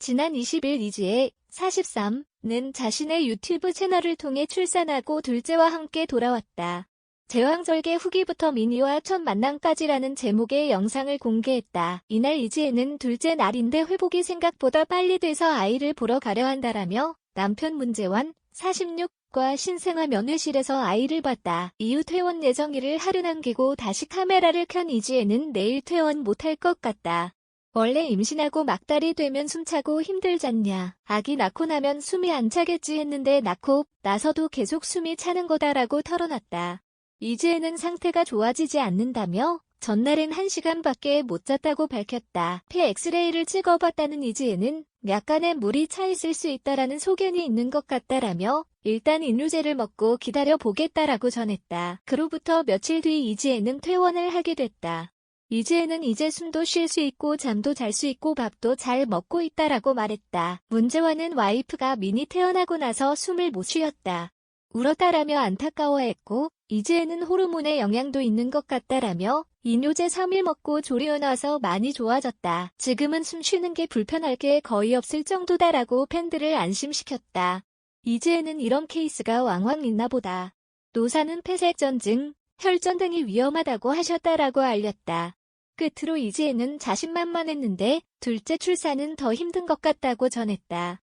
지난 20일 이지혜 43는 자신의 유튜브 채널을 통해 출산하고 둘째와 함께 돌아왔다. 제왕절개 후기부터 미니와 첫 만남까지라는 제목의 영상을 공개했다. 이날 이지혜는 둘째 날인데 회복이 생각보다 빨리 돼서 아이를 보러 가려 한다라며 남편 문재환 46과 신생아 면회실에서 아이를 봤다. 이후 퇴원 예정일을 하루 남기고 다시 카메라를 켠 이지혜는 내일 퇴원 못할 것 같다. 원래 임신하고 막달이 되면 숨차고 힘들잖냐. 아기 낳고 나면 숨이 안 차겠지 했는데 낳고 나서도 계속 숨이 차는 거다라고 털어놨다. 이지혜는 상태가 좋아지지 않는다며 전날엔 1시간밖에 못 잤다고 밝혔다. 폐 엑스레이를 찍어봤다는 이지혜는 약간의 물이 차 있을 수 있다라는 소견이 있는 것 같다라며 일단 인류제를 먹고 기다려 보겠다라고 전했다. 그로부터 며칠 뒤 이지혜는 퇴원을 하게 됐다. 이지혜는 이제 숨도 쉴 수 있고 잠도 잘 수 있고 밥도 잘 먹고 있다라고 말했다. 문재환은 와이프가 미니 태어나고 나서 숨을 못 쉬었다. 울었다라며 안타까워했고 이지혜는 호르몬의 영향도 있는 것 같다라며 이뇨제 3일 먹고 조리어놔서 많이 좋아졌다. 지금은 숨 쉬는 게 불편할 게 거의 없을 정도다라고 팬들을 안심시켰다. 이지혜는 이런 케이스가 왕왕 있나 보다. 노사는 폐색전증, 혈전 등이 위험하다고 하셨다라고 알렸다. 끝으로 이지혜는 자신만만했는데 둘째 출산은 더 힘든 것 같다고 전했다.